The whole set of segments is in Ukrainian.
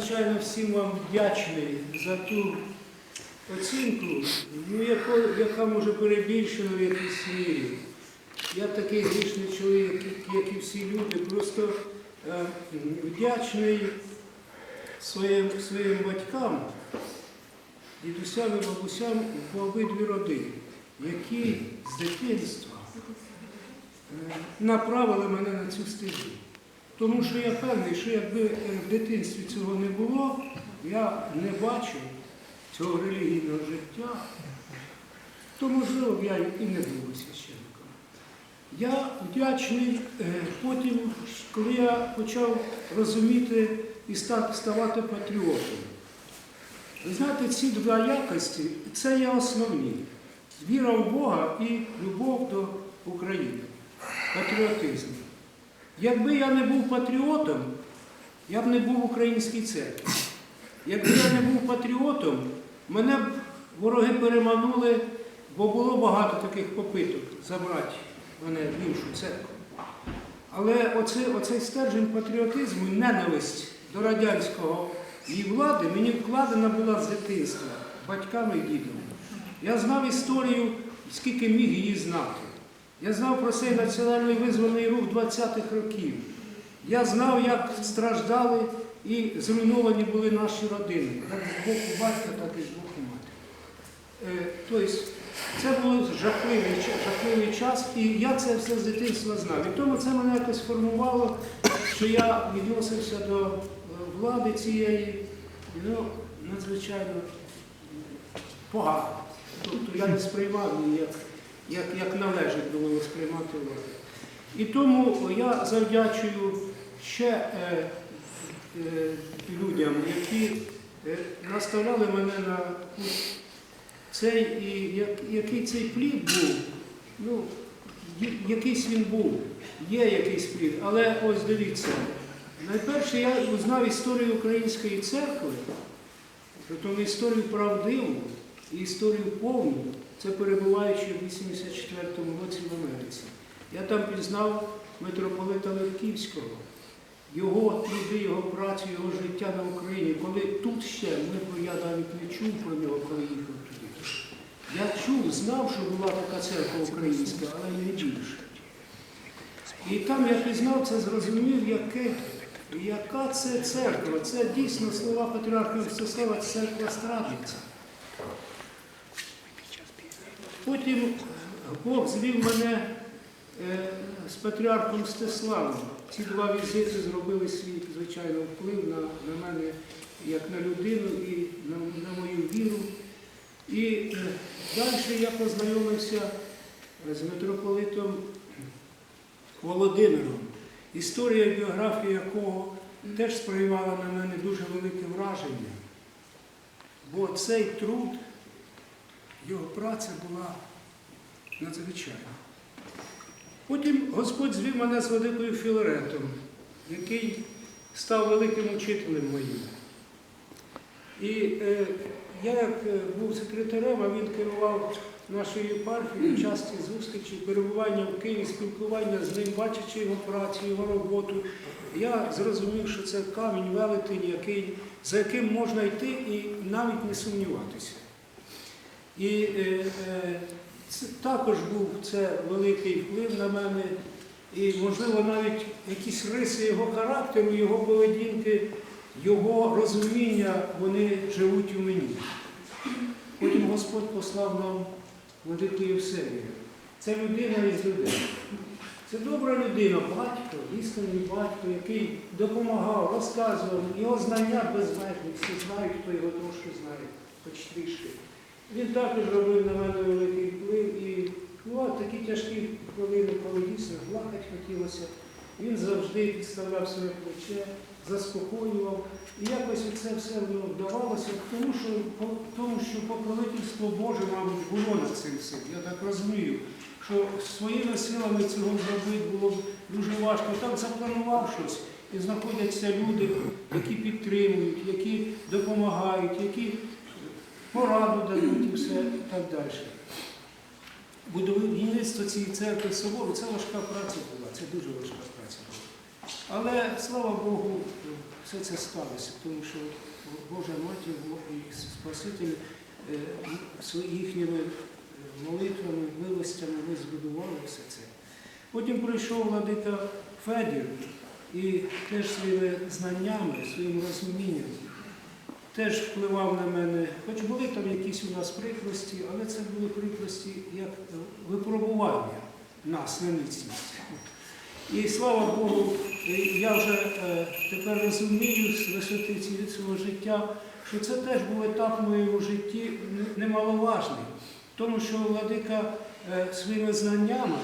звичайно, всім вам вдячний за ту оцінку, ну, яко- яка може перебільшена в якійсь мірі. Я такий грішний чоловік, як- і всі люди, просто е, вдячний своїм, своїм батькам, дідусям і бабусям по обидві родини, які з дитинства е, направили мене на цю стежу. Тому що я певний, що якби е, в дитинстві цього не було, я не бачив цього релігійного життя, то можливо б я і не був священником. Я вдячний е, потім, коли я почав розуміти і ставати патріотом. Ви знаєте, ці два якості це є основні. Віра в Бога і любов до України, патріотизм. Якби я не був патріотом, я б не був в українській церкві. Якби я не був патріотом, мене б вороги переманули, бо було багато таких попиток забрати мене в іншу церкву. Але оце, оцей стержень патріотизму і ненависть до радянського її влади мені вкладена була з дитинства батьками і дідом. Я знав історію, скільки міг її знати. Я знав про цей національний визвольний рух 20-х років. Я знав, як страждали і зруйновані були наші родини, як з боку батька, так і з боку матері. Е, Тобто це був жахливий, жахливий час, і я це все з дитинства знав. І тому це мене якось формувало, що я відносився до е, влади цієї ну, надзвичайно погано. Тобто я не сприймав її як, як, як належить було сприймати владу. І тому я завдячую ще е, е, людям, які е, наставляли мене на цей, і як, який цей плід був, ну, якийсь він був, є якийсь плід, але ось дивіться. Найперше я узнав історію Української церкви, притому історію правдиву історію повну, це перебуваючи в 84-му році в Америці. Я там пізнав митрополита Левківського, його труди, його працю, його життя на Україні. Коли тут ще ми, я навіть не чув про нього, коли їхав туди. Я чув, знав, що була така церква українська, але не більше. І там я пізнав це, зрозумів, яке, яка це церква. Це дійсно слова патріарха Мстислава, церква страдниця. Потім Бог звів мене е, з патріархом Мстиславом. Ці два візити зробили свій, звичайно, вплив на, на мене як на людину і на, на мою віру. І е, далі я познайомився з митрополитом Володимиром, історія біографія якого теж сприймала на мене дуже велике враження. Бо цей труд, його праця була надзвичайна. Потім Господь звів мене з великою Філаретом, який став великим учителем моїм. І е, я як е, був секретарем, а він керував нашою єпархією, часті зустрічі, перебування в Києві, спілкування з ним, бачачи його працю, його роботу. Я зрозумів, що це камінь велетень, який, за яким можна йти і навіть не сумніватися. І е, е, це, також був це великий вплив на мене, і, можливо, навіть якісь риси його характеру, його поведінки, його розуміння, вони живуть у мені. Потім Господь послав нам велику Євсевію. Це людина із людей. Це добра людина, батько, істинний батько, який допомагав, розказував. Його знання безмежні, всі знають, хто його трошки знає, хоч трішки. Він також робив на мене великий вплив і бував такі тяжкі хвилини, коли дійсно плакати хотілося. Він завжди підставляв своє плече, заспокоював. І якось це все воно вдавалося, тому що, по- тому що покровительство Боже, мабуть, було над цим всім. Я так розумію, що своїми силами цього зробити було дуже важко. Так запланував щось, і знаходяться люди, які підтримують, які допомагають, які пораду дадуть і все і так далі. Будівництво цієї церкви собору це важка праця була, це дуже важка праця була. Але слава Богу, все це сталося, тому що Божа матір і Спаситель е, їхніми е, молитвами, милостями ми збудували все це. Потім прийшов владика Федір і теж своїми знаннями, своїм розумінням теж впливав на мене. Хоч були там якісь у нас прикрості, але це були прикрості як випробування нас на міцність. І слава Богу, я вже е, тепер розумію з висоти цього життя, що це теж був етап моєму житті немаловажний, тому що владика е, своїми знаннями,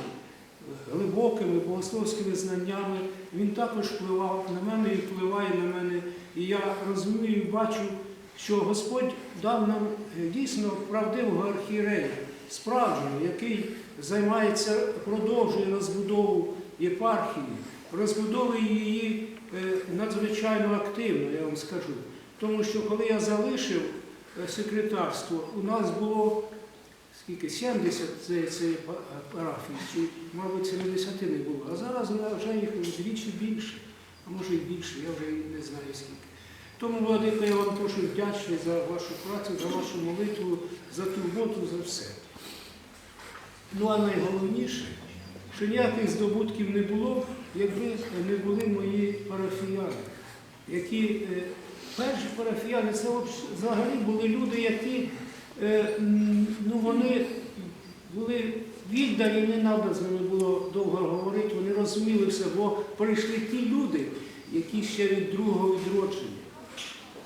глибокими богословськими знаннями, він також впливав на мене і впливає на мене. І я розумію і бачу, що Господь дав нам е, дійсно правдивого архієрея, справжнього, який займається, продовжує розбудову єпархії, розбудовує її е, надзвичайно активно, я вам скажу. Тому що коли я залишив е, секретарство, у нас було скільки 70 здається, па- парафій, чи, мабуть, 70 не було. А зараз вже їх вдвічі більше, а може і більше, я вже не знаю скільки. Тому, Владико, я вам дуже вдячний за вашу працю, за вашу молитву, за турботу, за все. Ну а найголовніше, що ніяких здобутків не було, якби не були мої парафіяни, які е, перші парафіяни, це взагалі були люди, які ну, вони були віддані, не треба з ними було довго говорити, вони розуміли все, бо прийшли ті люди, які ще від другого відродження.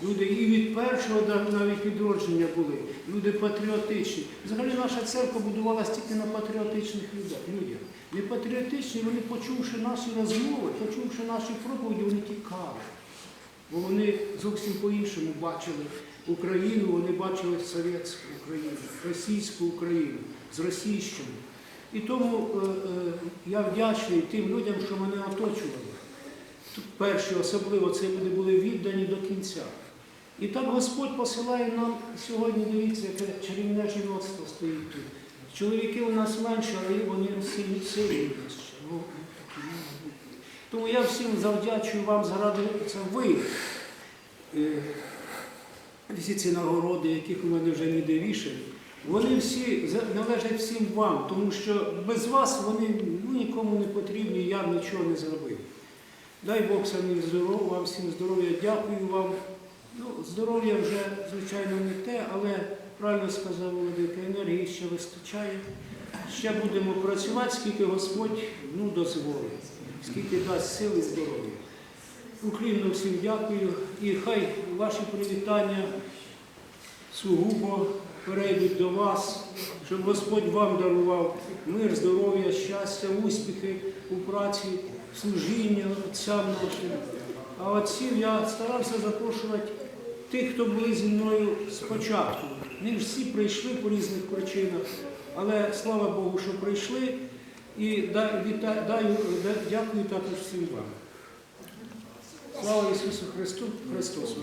Люди і від першого навіть відродження були, люди патріотичні. Взагалі наша церква будувалася тільки на патріотичних людях. Не патріотичні, вони, почувши наші розмови, почувши наші проповіді, вони тікали. Бо вони зовсім по-іншому бачили Україну, вони бачили совєтську Україну, російську Україну з російщиною. І тому е, е, я вдячний тим людям, що мене оточували. Перші, особливо, це люди були віддані до кінця. І так Господь посилає нам сьогодні, дивіться, яке чарівне жіноцтво стоїть тут. Чоловіки у нас менше, але вони сильні сильні у нас ще. Ну, такі, ну, мабуть. Тому я всім завдячую вам заради це ви. е, Всі ці нагороди, яких у мене вже ніде вішають, вони всі належать всім вам, тому що без вас вони ну, нікому не потрібні, я нічого не зробив. Дай Бог самим здоров, вам всім здоров'я, дякую вам. Ну, здоров'я вже, звичайно, не те, але правильно сказав Володимир, енергії ще вистачає. Ще будемо працювати, скільки Господь ну, дозволить, скільки дасть сили і здоров'я. Уклінно всім дякую і хай ваші привітання сугубо перейдуть до вас, щоб Господь вам дарував мир, здоров'я, щастя, успіхи у праці, служіння отцям нашим. А отців я старався запрошувати тих, хто були зі мною спочатку. Не всі прийшли по різних причинах, але слава Богу, що прийшли. І даю- да- дякую також всім вам. Слава Ісусу Христу, Христос!